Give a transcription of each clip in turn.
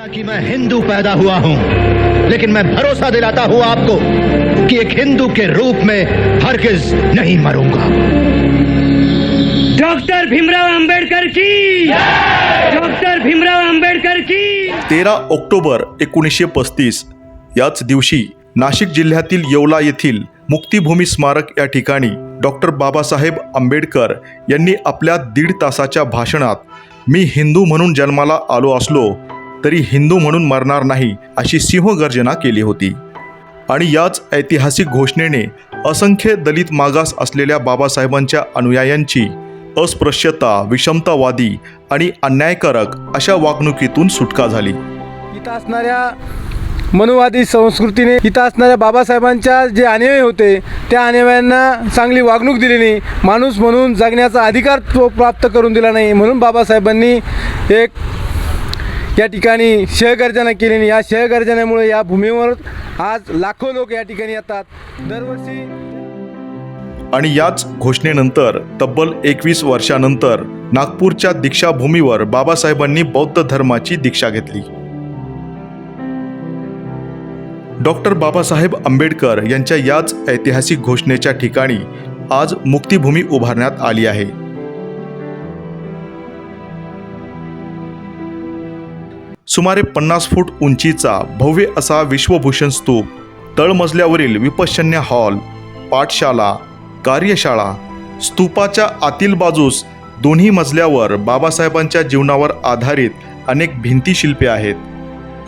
बोला कि मैं हिंदू पैदा हुआ हूं। लेकिन मैं भरोसा दिलाता हूं आपको कि एक हिंदू के रूप में हरगिज नहीं मरूंगा। डॉक्टर भीमराव आंबेडकर की। डॉक्टर भीमराव आंबेडकर की। तेरा ऑक्टोबर एकोणीसशे पस्तीस याच दिवशी नाशिक जिल्ह्यातील येवला येथील मुक्तिभूमी स्मारक या ठिकाणी डॉक्टर बाबासाहेब आंबेडकर यांनी आपल्या दीड तासाच्या भाषणात मी हिंदू म्हणून जन्माला आलो असलो तरी हिंदू म्हणून मरणार नाही अशी सिंहगर्जना केली होती. आणि याच ऐतिहासिक घोषणेने असंख्य दलित मागास असलेल्या बाबासाहेबांच्या अनुयायांची अस्पृश्यता विषमतावादी आणि अन्यायकारक अशा वागणुकीतून सुटका झाली. इथं असणाऱ्या मनुवादी संस्कृतीने इथं असणाऱ्या बाबासाहेबांच्या जे अनुयायी होते त्या अनुयायांना चांगली वागणूक दिली नाही. माणूस म्हणून जगण्याचा अधिकार तो प्राप्त करून दिला नाही. म्हणून बाबासाहेबांनी एक या ठिकाणी शहगर्जना केली या शहगर्जनेमुळे या भूमीवर आज लाखो लोक या ठिकाणी येतात. दरवर्षी आणि याच घोषणेनंतर तब्बल एकवीस वर्षानंतर नागपूरच्या दीक्षाभूमीवर बाबासाहेबांनी बौद्ध धर्माची दीक्षा घेतली. डॉक्टर बाबासाहेब आंबेडकर यांच्या याच ऐतिहासिक घोषणेच्या ठिकाणी आज मुक्तिभूमी उभारण्यात आली आहे. सुमारे पन्नास फूट उंचीचा भव्य असा विश्वभूषण स्तूप तळमजल्यावरील विपश्यन्य हॉल पाठशाला कार्यशाळा स्तूपाच्या आतील बाजूस दोन्ही मजल्यावर बाबासाहेबांच्या जीवनावर आधारित अनेक भिंती शिल्पे आहेत.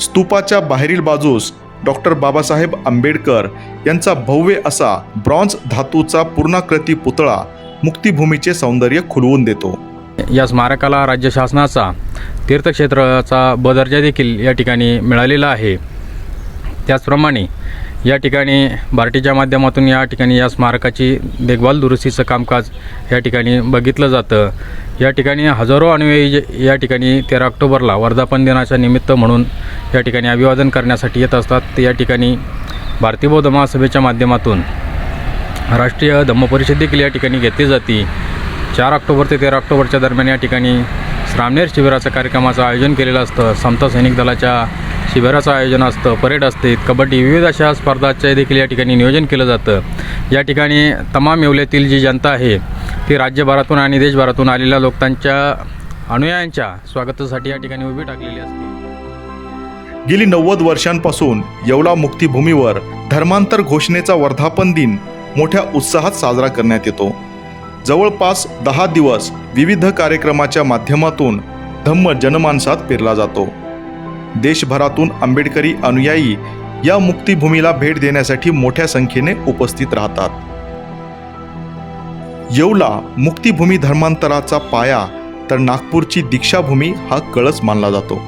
स्तूपाच्या बाहेरील बाजूस डॉक्टर बाबासाहेब आंबेडकर यांचा भव्य असा ब्रॉन्झ धातूचा पूर्णाकृती पुतळा मुक्तिभूमीचे सौंदर्य खुलवून देतो. या स्मारकाला राज्य शासनाचा तीर्थक्षेत्राचा ब दर्जा देखील या ठिकाणी मिळालेला आहे त्याचप्रमाणे या ठिकाणी बार्टीच्या माध्यमातून या ठिकाणी या स्मारकाची देखभाल दुरुस्तीचं कामकाज या ठिकाणी बघितलं जातं या ठिकाणी हजारो अनुयायी या ठिकाणी तेरा ऑक्टोबरला वर्धापन दिनाच्या निमित्त म्हणून या ठिकाणी अभिवादन करण्यासाठी येत असतात या ठिकाणी भारतीय बौद्ध महासभेच्या माध्यमातून राष्ट्रीय धम्मपरिषद देखील या ठिकाणी घेतली जाते चार ऑक्टोबर ते तेरा ऑक्टोबरच्या दरम्यान या ठिकाणी श्रामनेर शिबिराचं कार्यक्रमाचं आयोजन केलेलं असतं. समता सैनिक दलाच्या शिबिराचं आयोजन असतं. परेड असते. कबड्डी विविध अशा स्पर्धाचे देखील या ठिकाणी नियोजन केलं जातं. या ठिकाणी तमाम येवल्यातील जी जनता आहे ती राज्यभरातून आणि देशभरातून आलेल्या लोक त्यांच्या अनुयायांच्या स्वागतासाठी या ठिकाणी उभी टाकलेली असते. गेली नव्वद वर्षांपासून येवला मुक्तिभूमीवर धर्मांतर घोषणेचा वर्धापन दिन मोठ्या उत्साहात साजरा करण्यात येतो. जवळपास दहा दिवस विविध कार्यक्रमाच्या माध्यमातून धम्म जनमानसात पेरला जातो. देशभरातून आंबेडकरी अनुयायी या मुक्तिभूमीला भेट देण्यासाठी मोठ्या संख्येने उपस्थित राहतात. येवला मुक्तिभूमी धर्मांतराचा पाया तर नागपूरची दीक्षाभूमी हा कळस मानला जातो.